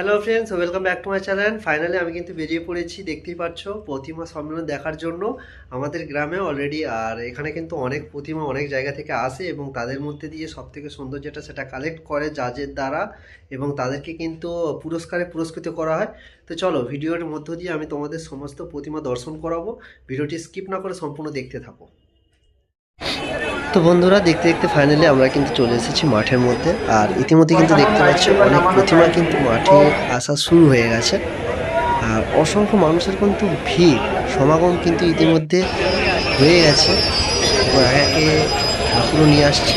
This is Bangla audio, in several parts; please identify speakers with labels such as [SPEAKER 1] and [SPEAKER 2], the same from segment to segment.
[SPEAKER 1] Hello friends welcome back to my channel finally আমি কিন্তু বেরিয়ে পড়েছি, দেখতেই পাচ্ছ প্রতিমা সম্মেলন দেখার জন্য। আমাদের গ্রামে অলরেডি আর এখানে কিন্তু অনেক প্রতিমা অনেক জায়গা থেকে আসে এবং তাদের মধ্যে দিয়ে সব থেকে সুন্দর যেটা, সেটা কালেক্ট করে জাজের দ্বারা এবং তাদেরকে কিন্তু পুরস্কারে পুরস্কৃত করা হয়। তো চলো, ভিডিওর মধ্য দিয়ে আমি তোমাদের সমস্ত প্রতিমা দর্শন করাবো। ভিডিওটি স্কিপ না করে সম্পূর্ণ দেখতে থাকো। তো বন্ধুরা, দেখতে দেখতে ফাইনালি আমরা কিন্তু চলে এসেছি মাঠের মধ্যে। আর ইতিমধ্যে কিন্তু দেখতে পাচ্ছি, অনেক প্রতিমা কিন্তু মাঠে আসা শুরু হয়ে গেছে। আর অসংখ্য মানুষের কিন্তু ভিড়, সমাগম কিন্তু ইতিমধ্যে হয়ে গেছে। একে ঠাকুরও নিয়ে আসছে।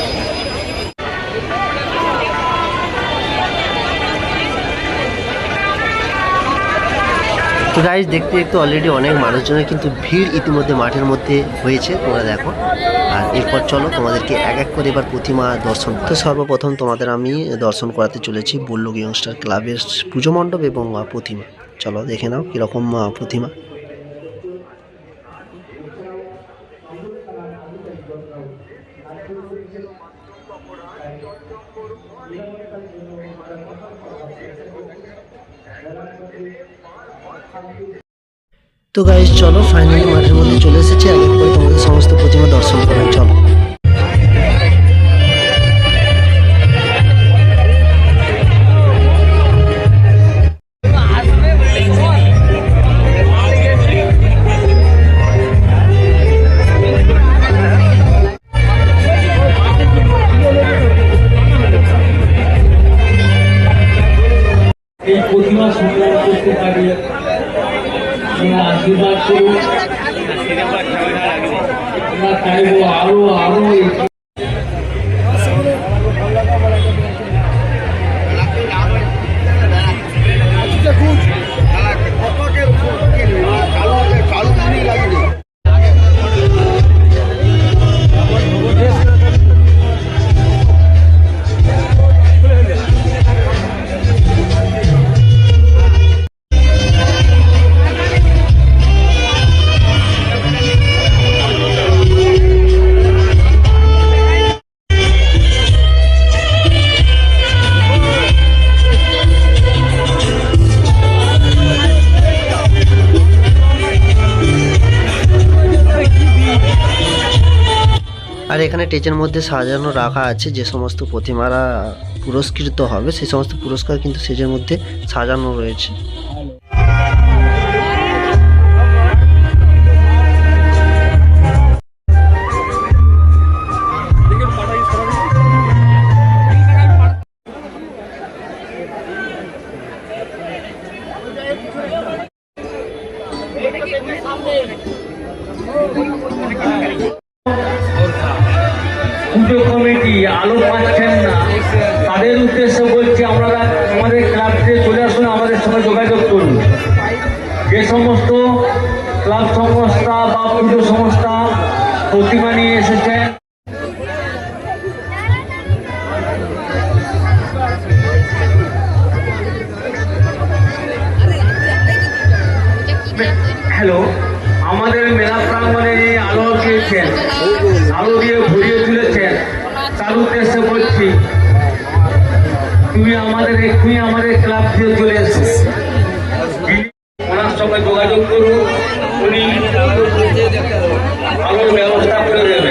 [SPEAKER 1] তো গাইজ দেখতে দেখতে অলরেডি অনেক মানুষজনের কিন্তু ভিড় ইতিমধ্যে মাঠের মধ্যে হয়েছে, তোমরা দেখো। আর এরপর চলো, তোমাদেরকে এক এক করে এবার প্রতিমা দর্শন তো সর্বপ্রথম তোমাদের আমি দর্শন করাতে চলেছি বল্লক ইয়ংস্টার ক্লাবের পুজো মণ্ডপ এবং প্রতিমা। চলো, দেখে নাও কীরকম প্রতিমা। তো গাইজ চলো ফাইনালি মাঠের মধ্যে চলে এসেছি। এক করে তোমাদের সমস্ত প্রতিমা দর্শন করার, চলো।
[SPEAKER 2] প্রতিমা সংগ্রহ করতে পারি তোমরা আশীর্বাদ করুন আমরা চাইব
[SPEAKER 1] আরও এখানে টেজের মধ্যে সাজানো রাখা আছে, যে সমস্ত প্রতিমারা পুরস্কৃত হবে, সেই সমস্ত পুরস্কার কিন্তু সেজের মধ্যে সাজানো রয়েছে।
[SPEAKER 2] পুজো কমিটি আলো পাচ্ছেন না। তাদের উদ্দেশ্যে বলছি আপনারা আমাদের ক্লাবকে চলে আসুন, আমাদের সঙ্গে যোগাযোগ করুন। যে সমস্ত ক্লাব সংস্থা বা পুজো সংস্থা প্রতিমা নিয়ে এসেছেন হ্যালো আমাদের মেলা প্রাঙ্গণে এই আলো দিয়েছেন। আলো দিয়ে ভরিয়ে তুলেছেন। চালু উদ্দেশ্যে বলছি, তুমি আমাদের এক্ষুনি আমাদের ক্লাব দিয়ে চলে এসো ওনার সঙ্গে যোগাযোগ করুন, উনি আলোর ব্যবস্থা করে দেবেন।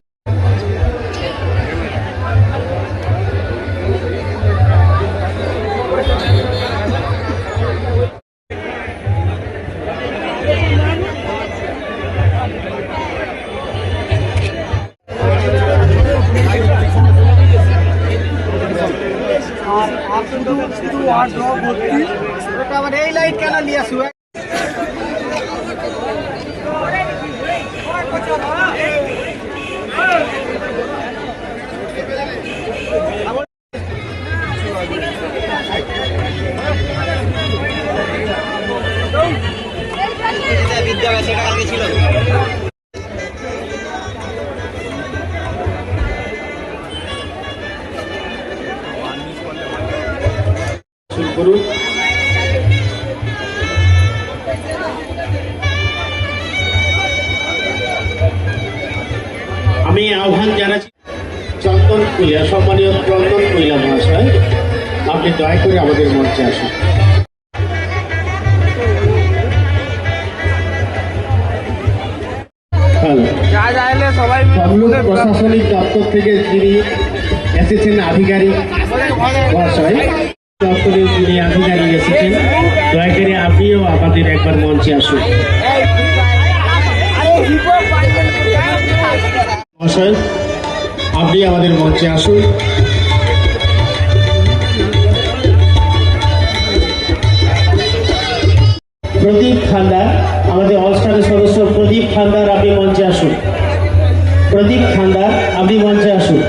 [SPEAKER 2] এক্ষুনি শুরু
[SPEAKER 3] আবার এই লাইট কেন নিয়ে আসবে
[SPEAKER 4] করুন। আমি আহ্বান জানাচ্ছি, চন্দন কুলিয়া সম্মানীয় চন্দন কুইলা মহাশয়, আপনি দয়া করে আমাদের মঞ্চে আসুন। প্রশাসনিক দপ্তর থেকে যিনি এসেছেন আধিকারিক মহাশয় দপ্তরের যিনি আধিকারিক এসেছেন, দয়া করে আপনিও আমাদের একবার মঞ্চে আসুন। মহাশয়, আপনি আমাদের মঞ্চে আসুন। প্রদীপ খান্দার আমাদের অলস্টারের সদস্য প্রদীপ খান্দার আপনি মঞ্চে আসুন। প্রদীপ খান্দার আপনি মঞ্চে আসুন।